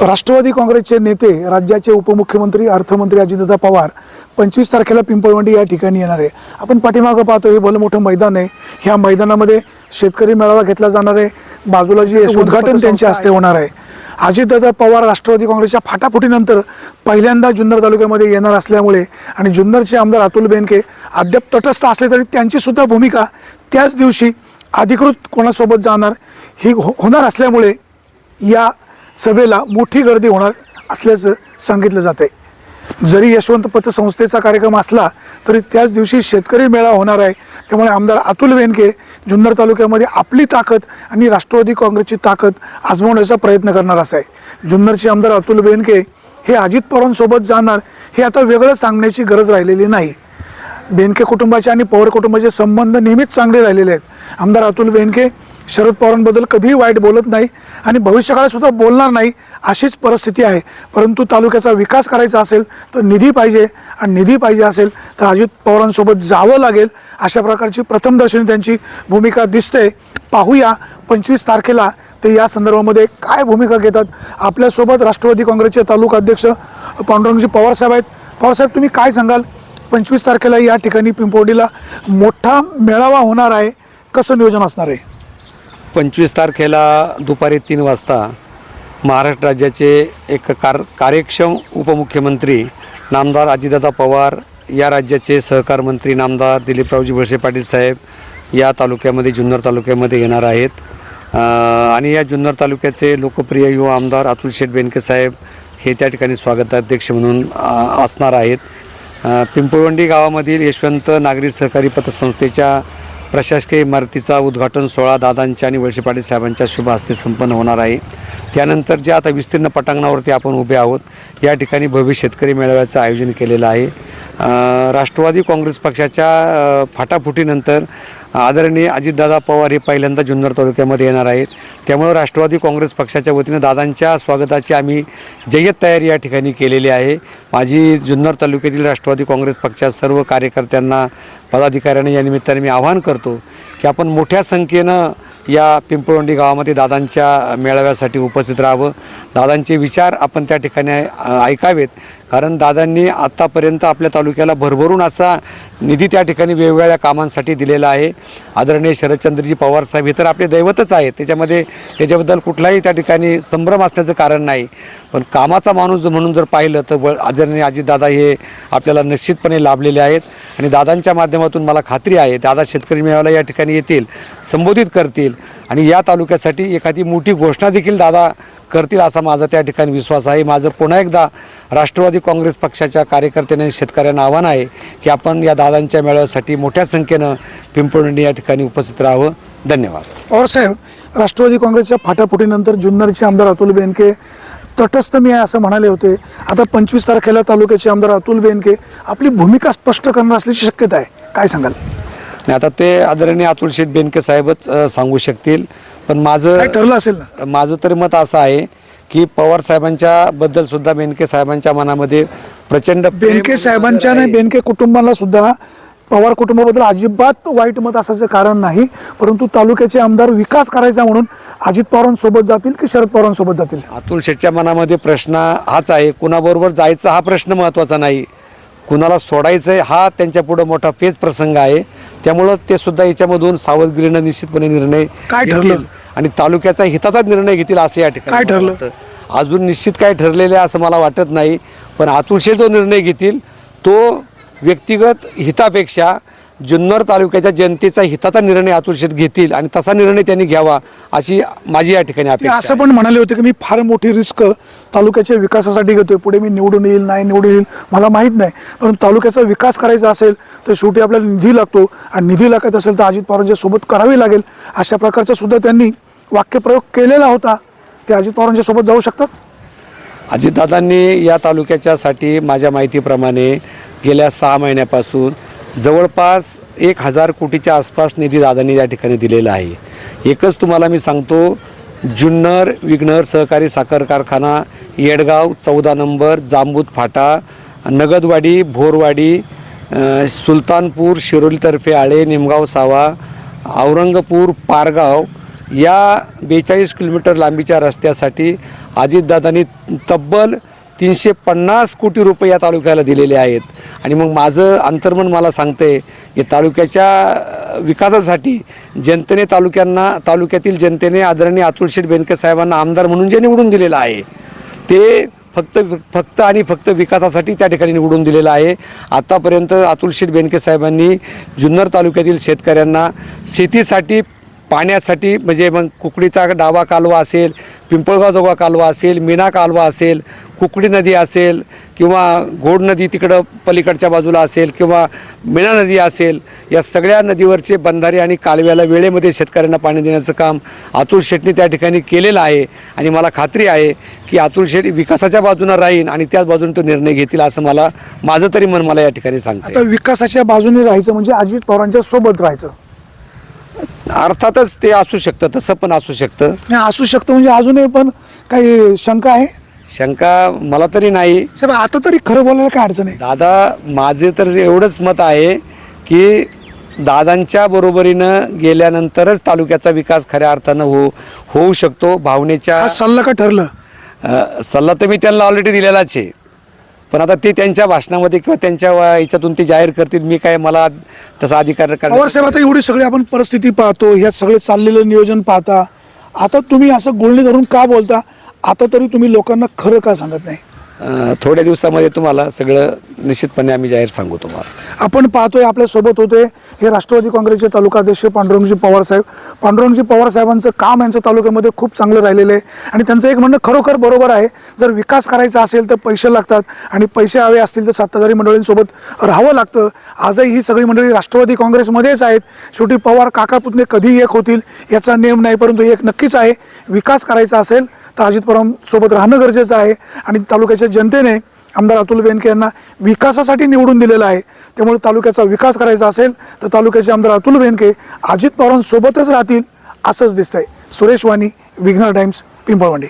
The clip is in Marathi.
राष्ट्रवादी काँग्रेसचे नेते राज्याचे उपमुख्यमंत्री अर्थमंत्री अजितदादा पवार पंचवीस तारखेला पिंपळवंडी या ठिकाणी येणार आहे. आपण पाठीमागं पाहतो हे भलं मोठं मैदान आहे. ह्या मैदानामध्ये शेतकरी मेळावा घेतला जाणार आहे. बाजूला जी उद्घाटन त्यांच्या हस्ते होणार आहे. अजितदादा पवार राष्ट्रवादी काँग्रेसच्या फाटाफुटीनंतर पहिल्यांदा जुन्नर तालुक्यामध्ये येणार असल्यामुळे आणि जुन्नरचे आमदार अतुल बेनके अद्याप तटस्थ असले तरी त्यांची सुद्धा भूमिका त्याच दिवशी अधिकृत कोणासोबत जाणार ही हो- होणार असल्यामुळे या सभेला मोठी गर्दी होणार असल्याचं सांगितलं जात आहे जरी यशवंत पतसंस्थेचा कार्यक्रम असला तरी त्याच दिवशी शेतकरी मेळा होणार आहे. त्यामुळे आमदार अतुल बेनके जुन्नर तालुक्यामध्ये आपली ताकद आणि राष्ट्रवादी काँग्रेसची ताकद आजमावण्याचा प्रयत्न करणार असा आहे. जुन्नरचे आमदार अतुल बेनके हे अजित पवारांसोबत जाणार हे आता वेगळं सांगण्याची गरज राहिलेली नाही. बेनके कुटुंबाचे आणि पवार कुटुंबाचे संबंध नेहमीच चांगले राहिलेले आहेत. आमदार अतुल बेनके शरद पवारांबद्दल कधीही वाईट बोलत नाही आणि भविष्यकाळात सुद्धा बोलणार नाही अशीच परिस्थिती आहे. परंतु तालुक्याचा विकास करायचा असेल तर निधी पाहिजे आणि निधी पाहिजे असेल तर अजित पवारांसोबत जावं लागेल अशा प्रकारची प्रथमदर्शनी त्यांची भूमिका दिसते. पाहूया पंचवीस तारखेला ते या संदर्भामध्ये काय भूमिका घेतात. आपल्यासोबत राष्ट्रवादी काँग्रेसचे तालुका अध्यक्ष पांडुरंगजी पवारसाहेब आहेत. पवारसाहेब तुम्ही काय सांगाल? पंचवीस तारखेला या ठिकाणी पिंपोडीला मोठा मेळावा होणार आहे. कसं नियोजन असणार आहे? पंचवीस तारखेला दुपारी तीन वाजता महाराष्ट्र राज्याचे एक कार कार्यक्षम उपमुख्यमंत्री नामदार अजितदादा पवार या राज्याचे सहकार मंत्री नामदार दिलीपरावजी वळसे पाटील साहेब या तालुक्यामध्ये जुन्नर तालुक्यामध्ये येणार आहेत. आणि या जुन्नर तालुक्याचे लोकप्रिय युवा आमदार अतुल शेठ बेनके साहेब हे त्या ठिकाणी स्वागताध्यक्ष म्हणून असणार आहेत. पिंपळवंडी गावामधील यशवंत नागरी सहकारी पतसंस्थेच्या प्रशासकीय इमारतीचा उद्घाटन सोहळा दादांच्या आणि वळसे पाटील साहेबांच्या शुभ हस्ते संपन्न होणार आहे. त्यानंतर जे आता विस्तीर्ण पटांगणावरती आपण उभे आहोत या ठिकाणी भव्य शेतकरी मेळाव्याचं आयोजन केलेलं आहे. राष्ट्रवादी काँग्रेस पक्षाच्या फाटाफुटीनंतर आदरणीय अजितदादा पवार हे पहिल्यांदा जुन्नर तालुक्यामध्ये येणार आहेत. त्यामुळं राष्ट्रवादी काँग्रेस पक्षाच्या वतीनं दादांच्या स्वागताची आम्ही जय्यत तयारी या ठिकाणी केलेली आहे. माझी जुन्नर तालुक्यातील राष्ट्रवादी काँग्रेस पक्षात सर्व कार्यकर्त्यांना पदाधिकाऱ्यांना या निमित्ताने मी आवाहन करतो की आपण मोठ्या संख्येनं या पिंपळवंडी गावामध्ये दादांच्या मेळाव्यासाठी उपस्थित राहावं. दादांचे विचार आपण त्या ठिकाणी ऐकावेत. कारण दादांनी आत्तापर्यंत आपल्या तालुक्याला भरभरून असा निधी त्या ठिकाणी वेगवेगळ्या कामांसाठी दिलेला आहे. आदरणीय शरदचंद्रजी पवार साहेब हे तर आपले दैवतच आहेत. त्याच्यामध्ये त्याच्याबद्दल कुठलाही त्या ठिकाणी संभ्रम असण्याचं कारण नाही. पण कामाचा माणूस म्हणून जर पाहिलं तर व आदरणीय अजितदादा हे आपल्याला निश्चितपणे लाभलेले आहेत. आणि दादांच्या माध्यमातून मला खात्री आहे दादा शेतकरी मेळाव्याला या ठिकाणी येतील संबोधित करतील. आणि या तालुक्यासाठी एखादी मोठी घोषणा देखील दादा करतील असा माझा त्या ठिकाणी विश्वास आहे. माझं पुन्हा एकदा राष्ट्रवादी काँग्रेस पक्षाच्या कार्यकर्त्यांना आणि शेतकऱ्यांना आव्हान आहे की आपण या दादांच्या मेळाव्यासाठी मोठ्या संख्येनं पिंपळणी या ठिकाणी उपस्थित राहावं. धन्यवाद. और साहेब राष्ट्रवादी काँग्रेसच्या फाटाफुटीनंतर जुन्नरचे आमदार अतुल बेनके तटस्थ मी आहे असं म्हणाले होते. आता पंचवीस तारखेला तालुक्याचे आमदार अतुल बेनके आपली भूमिका स्पष्ट करणार असल्याची शक्यता आहे. काय सांगाल? आणि आता ते आदरणीय अतुल शेठ बेनके साहेबच अ, सांगू शकतील. पण काय माझं ठरलं असेल ना? माझं तरी मत असं आहे की पवार साहेबांच्या बद्दल सुद्धा बेनके साहेबांच्या मनामध्ये प्रचंड प्रेम बेनके साहेबांच्या आहे. आणि बेनके कुटुंबाला सुद्धा पवार कुटुंबाबद्दल अजिबात वाईट मत असायचं कारण नाही परंतु तालुक्याचे आमदार विकास करायचा म्हणून अजित पवारांसोबत जातील की शरद पवारांसोबत जातील? अतुल शेठच्या मनामध्ये प्रश्न हाच आहे. कुणाबरोबर जायचा हा प्रश्न महत्त्वाचा नाही. कुणाला सोडायचं आहे हा त्यांच्या पुढं मोठा पेच प्रसंग आहे त्यामुळं ते सुद्धा याच्यामधून सावधगिरीनं निश्चितपणे निर्णय काय. ठरलं? आणि तालुक्याचा हिताचाच निर्णय घेतील असं या ठिकाणी काय ठरलं? अजून निश्चित काय ठरलेलं आहे असं मला वाटत नाही पण शेठ जो निर्णय घेतील तो व्यक्तिगत हितापेक्षा जुन्नर तालुक्याच्या जनतेचा हिताचा निर्णय अतुल शेठ घेतील आणि तसा निर्णय त्यांनी घ्यावा अशी माझी या ठिकाणी ते अपेक्षा असं. पण म्हणाले होते की मी फार मोठी रिस्क तालुक्याच्या विकासासाठी घेतोय. पुढे मी निवडून येईल नाही निवडून येईल मला माहीत नाही. पण तालुक्याचा विकास करायचा असेल तर शेवटी आपल्याला निधी लागतो. आणि निधी लागत असेल तर अजित पवारांच्या सोबत करावी लागेल. अशा प्रकारचा सुद्धा त्यांनी वाक्यप्रयोग केलेला होता. ते अजित पवारांच्या सोबत जाऊ शकतात? अजितदादांनी या तालुक्याच्यासाठी माझ्या माहितीप्रमाणे गेल्या सहा महिन्यापासून जवळपास एक हजार कोटीच्या आसपास निधी दादांनी या ठिकाणी दिलेला आहे. एकच तुम्हाला मी सांगतो जुन्नर विघ्नर सहकारी साखर कारखाना येडगाव चौदा नंबर जांबूत फाटा नगदवाडी भोरवाडी सुलतानपूर शिरोलीतर्फे आळे निमगाव सावा औरंगपूर पारगाव या बेचाळीस किलोमीटर लांबीच्या रस्त्यासाठी अजितदादांनी तब्बल तीनशे पन्नास कोटी रुपये या तालुक्याला दिलेले आहेत. आणि मग माझं अंतर्मन मला सांगते की तालुक्याच्या विकासासाठी जनतेने तालुक्यांना तालुक्यातील जनतेने आदरणीय अतुल शेठ बेनके साहेबांना आमदार म्हणून जे निवडून दिलेलं आहे ते फक्त फक्त आणि फक्त विकासासाठी त्या ठिकाणी निवडून दिलेलं आहे. आतापर्यंत अतुल शेठ बेनके साहेबांनी जुन्नर तालुक्यातील शेतकऱ्यांना शेतीसाठी पाण्यासाठी म्हणजे मग कुकडीचा डावा कालवा असेल पिंपळगाव जोगा कालवा असेल मीना कालवा असेल कुकडी नदी असेल किंवा घोड नदी तिकडं पलीकडच्या बाजूला असेल किंवा मीना नदी असेल या सगळ्या नदीवरचे बंधारे आणि कालव्याला वेळेमध्ये शेतकऱ्यांना पाणी देण्याचं काम अतुल शेटने त्या ठिकाणी केलेलं आहे. आणि मला खात्री आहे की अतुल शेट विकासाच्या बाजूनं राहीन आणि त्याच बाजूने तो निर्णय घेतील असं मला माझं तरी मन मला या ठिकाणी सांगतं विकासाच्या बाजूने राहायचं म्हणजे अजित पवारांच्या सोबत राहायचं. अर्थातच ते असू शकतं तसं पण असू शकतं. नाही, असू शकतं म्हणजे अजूनही पण काही शंका आहे? शंका मला तरी नाही. साहेब आता तरी खरं बोलायला काय अडचण आहे? दादा माझे तर एवढंच मत आहे की दादांच्या बरोबरीनं गेल्यानंतरच तालुक्याचा विकास खऱ्या अर्थानं हो होऊ शकतो. भावनेच्या सल्ला का ठरलं? अ, सल्ला तर मी त्यांना ऑलरेडी दिलेलाच आहे. पण आता ते त्यांच्या भाषणामध्ये किंवा त्यांच्या याच्यातून ते जाहीर करतील मी काय मला तसा अधिकार पवार आता एवढी सगळी आपण परिस्थिती पाहतो ह्या सगळे चाललेलं नियोजन पाहता. आता तुम्ही असं गुळणी धरून का बोलता? आता तरी तुम्ही लोकांना खरं का सांगत नाही? थोड्या दिवसामध्ये तुम्हाला सगळं निश्चितपणे आम्ही जाहीर सांगू तुम्हाला. आपण पाहतोय आपल्यासोबत होते हे राष्ट्रवादी काँग्रेसचे तालुकाध्यक्ष पांडुरंगजी पवार साहेब. पांडुरंगजी पवार साहेबांचं काम यांचं तालुक्यामध्ये खूप चांगलं राहिलेलं आहे. आणि त्यांचं एक म्हणणं खरोखर बरोबर आहे. जर विकास करायचा असेल तर पैसे लागतात आणि पैसे हवे असतील तर सत्ताधारी मंडळींसोबत राहावं लागतं. आजही ही सगळी मंडळी राष्ट्रवादी काँग्रेसमध्येच आहेत. शेवटी पवार काका पुतणे कधी एक होतील याचा नेम नाही परंतु एक नक्कीच आहे. विकास करायचा असेल तर अजित पवार सोबत राहणं गरजेचं आहे. आणि तालुक्याच्या जनतेने आमदार अतुल बेनके यांना विकासासाठी निवडून दिलेलं आहे. त्यामुळे तालुक्याचा विकास करायचा असेल तर तालुक्याचे आमदार अतुल बेनके अजित पवारांसोबतच राहतील असंच दिसतंय. सुरेश वाणी विघ्नर टाइम्स पिंपळवंडी.